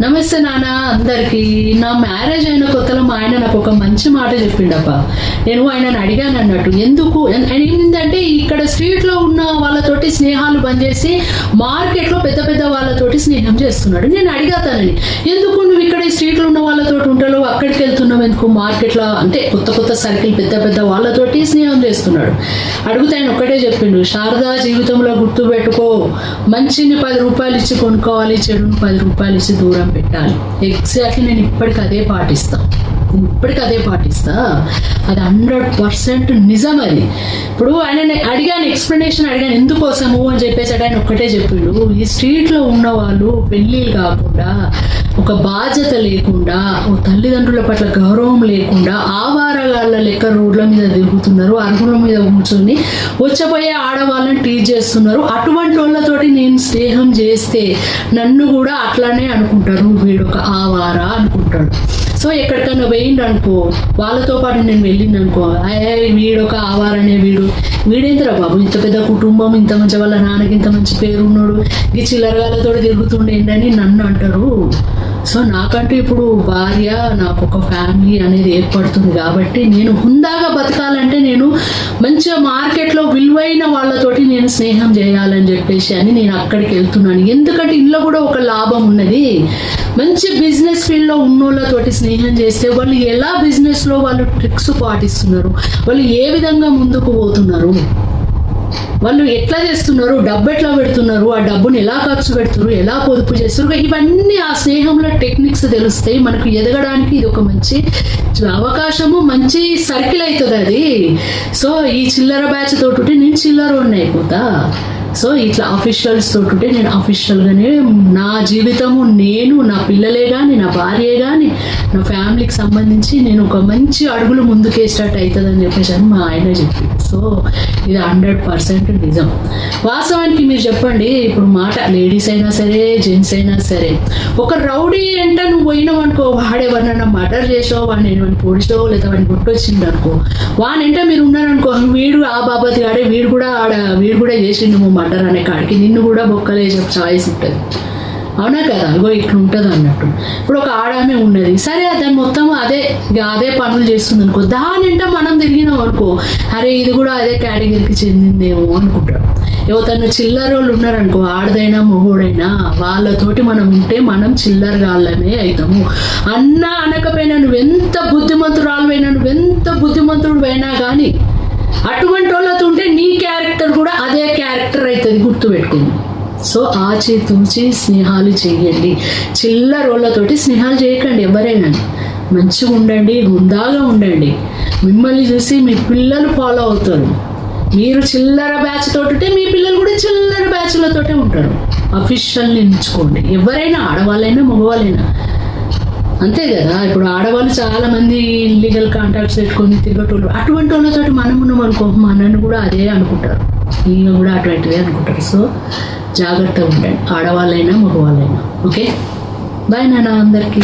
నమస్తే నాన్న అందరికి. నా మ్యారేజ్ అయిన కొత్తలో మా ఆయన నాకు ఒక మంచి మాట చెప్పిండప్ప నేను ఆయనను అడిగాను అన్నట్టు. ఎందుకు? ఆయన ఏంటంటే ఇక్కడ స్ట్రీట్లో ఉన్న వాళ్ళతోటి స్నేహాలు బంద్ చేసి మార్కెట్లో పెద్ద పెద్ద వాళ్ళతోటి స్నేహం చేస్తున్నాడు. నేను అడిగాతానని ఎందుకు నువ్వు ఇక్కడ స్ట్రీట్లో ఉన్న వాళ్ళతోటి ఉంటావు అక్కడికి వెళ్తున్నావు ఎందుకు? మార్కెట్లో అంటే కొత్త కొత్త సర్కిల్ పెద్ద పెద్ద వాళ్ళతోటి స్నేహం చేస్తున్నాడు. అడిగితే ఆయన ఒక్కటే చెప్పిండు శారదా జీవితంలో గుర్తు పెట్టుకో. మంచిని పది రూపాయలు ఇచ్చి కొనుక్కోవాలి చెడుని పది రూపాయలు ఇచ్చి దూరం పెట్టాలి. ఎగ్జాక్ట్లీ నేను ఇప్పటికి అదే పాటిస్తాను ఇప్పటికి అదే పాటిస్తా. అది హండ్రెడ్ పర్సెంట్ నిజం అది. ఇప్పుడు ఆయన అడిగాను ఎక్స్ప్లెనేషన్ అడిగాను ఎందుకోసము అని చెప్పేసి ఆయన ఒక్కటే చెప్పిండు. ఈ స్ట్రీట్లో ఉన్న వాళ్ళు పెళ్ళిళ్ళు కాకుండా ఒక బాధ్యత లేకుండా ఓ తల్లిదండ్రుల పట్ల గౌరవం లేకుండా ఆవారగాళ్ళ లెక్క రోడ్ల మీద తిరుగుతున్నారు అరుగుల మీద కూర్చొని వచ్చపోయే ఆడవాళ్ళని టీచ్ చేస్తున్నారు. అటువంటి వాళ్ళతోటి నేను స్నేహం చేస్తే నన్ను కూడా అట్లానే అనుకుంటారు. వీడొక ఆవారా అనుకుంటాడు. సో ఎక్కడికైనా పోయిండు అనుకో వాళ్ళతో పాటు నేను వెళ్ళింది అనుకో అయ్యే ఒక ఆవారనే వీడు. వీడేంతరా బాబు? ఇంత పెద్ద కుటుంబం ఇంత మంచి వాళ్ళ నాన్నకి ఇంత మంచి పేరు ఉన్నాడు ఈ చిల్లరగాలతో తిరుగుతుండేంటని నన్ను అంటారు. సో నాకంటూ ఇప్పుడు భార్య నాకు ఒక ఫ్యామిలీ అనేది ఏర్పడుతుంది కాబట్టి నేను హుందాగా బతకాలంటే నేను మంచిగా మార్కెట్లో విలువైన వాళ్ళతోటి నేను స్నేహం చేయాలని చెప్పేసి అని నేను అక్కడికి వెళ్తున్నాను. ఎందుకంటే ఇంట్లో కూడా ఒక లాభం ఉన్నది. మంచి బిజినెస్ ఫీల్డ్లో ఉన్నోళ్ళతోటి స్నేహం చేస్తే వాళ్ళు వాళ్ళు ఎలా బిజినెస్లో వాళ్ళు ట్రిక్స్ పాటిస్తున్నారు? వాళ్ళు ఏ విధంగా ముందుకు పోతున్నారు? వాళ్ళు ఎట్లా చేస్తున్నారు? డబ్బు ఎట్లా పెడుతున్నారు? ఆ డబ్బును ఎలా ఖర్చు పెడుతున్నారు? ఎలా పొదుపు చేస్తున్నారు? ఇవన్నీ ఆ స్నేహంలో టెక్నిక్స్ తెలుస్తాయి. మనకు ఎదగడానికి ఇది ఒక మంచి అవకాశము మంచి సర్కిల్ అవుతుంది అది. సో ఈ చిల్లర బ్యాచ్ తోటి నేను చిల్లర అయిపోతా. సో ఇట్లా అఫీషియల్స్ తోటి నేను అఫీషియల్గానే నా జీవితము నేను నా పిల్లలే కానీ నా భార్యే కానీ నా ఫ్యామిలీకి సంబంధించి నేను ఒక మంచి అడుగులు ముందుకేసేటట్టు అవుతుందని చెప్పేసి అని మా ఆయన చెప్పి. సో ఇది హండ్రెడ్ పర్సెంట్ నిజం. వాస్తవానికి మీరు చెప్పండి ఇప్పుడు మాట లేడీస్ అయినా సరే జెంట్స్ అయినా సరే ఒక రౌడీ ఎంట నువ్వు పోయినావు అనుకో వాడెవరన్నా మర్డర్ చేసావు వాడిని ఏమైనా పొడిచో లేదా వాడిని కొట్టొచ్చిండు అనుకో వానంటే మీరు ఉన్నారనుకో వీడు ఆ బాబతి ఆడే వీడు కూడా ఆడ వీడు కూడా చేసిండు మర్డర్ అనే కాడికి నిన్ను కూడా బొక్కలేసే ఛాయిస్ ఉంటుంది. అవునా కదా? అగో ఇట్లా ఉంటుంది అన్నట్టు. ఇప్పుడు ఒక ఆడామే ఉన్నది సరే దాన్ని మొత్తం అదే ఇక అదే పనులు చేస్తుంది అనుకో దానింట మనం తిరిగినాం అనుకో అరే ఇది కూడా అదే కేటగిరీకి చెందిందేమో అనుకుంటాం. ఎవతను చిల్లర వాళ్ళు ఉన్నారనుకో ఆడదైనా మొహోడైనా వాళ్ళతోటి మనం ఉంటే మనం చిల్లర గాళ్ళమే అవుతాము అన్న అనకపోయినా నువ్వెంత బుద్ధిమంతురాలువైనా నువ్వెంత బుద్ధిమంతుడు అయినా కానీ గుర్తుపెట్టుకుంది సో ఆచి తుంచి స్నేహాలు చేయండి. చిల్లరోళ్ళతోటి స్నేహాలు చేయకండి ఎవరైనా. మంచిగా ఉండండి హుందాగా ఉండండి. మిమ్మల్ని చూసి మీ పిల్లలు ఫాలో అవుతారు. మీరు చిల్లర బ్యాచ్ తోటి మీ పిల్లలు కూడా చిల్లర బ్యాచ్లతోటే ఉంటారు. అఫీషియల్ని ఎంచుకోండి. ఎవరైనా ఆడవాళ్ళైనా మగవాళ్ళైనా. అంతే కదా? ఇప్పుడు ఆడవాళ్ళు చాలా మంది ఇల్లీగల్ కాంటాక్ట్స్ పెట్టుకొని తిరగటోళ్ళు. అటువంటి వాళ్ళతో మనం ఉన్నాం అనుకో మనని కూడా అదే అనుకుంటారు. నేను కూడా అటువంటిదే అనుకుంటారు. సో జాగ్రత్తగా ఉండండి. ఆడవాళ్ళైనా మగవాళ్ళైనా. ఓకే? బాయ్ నాన్న అందరికీ.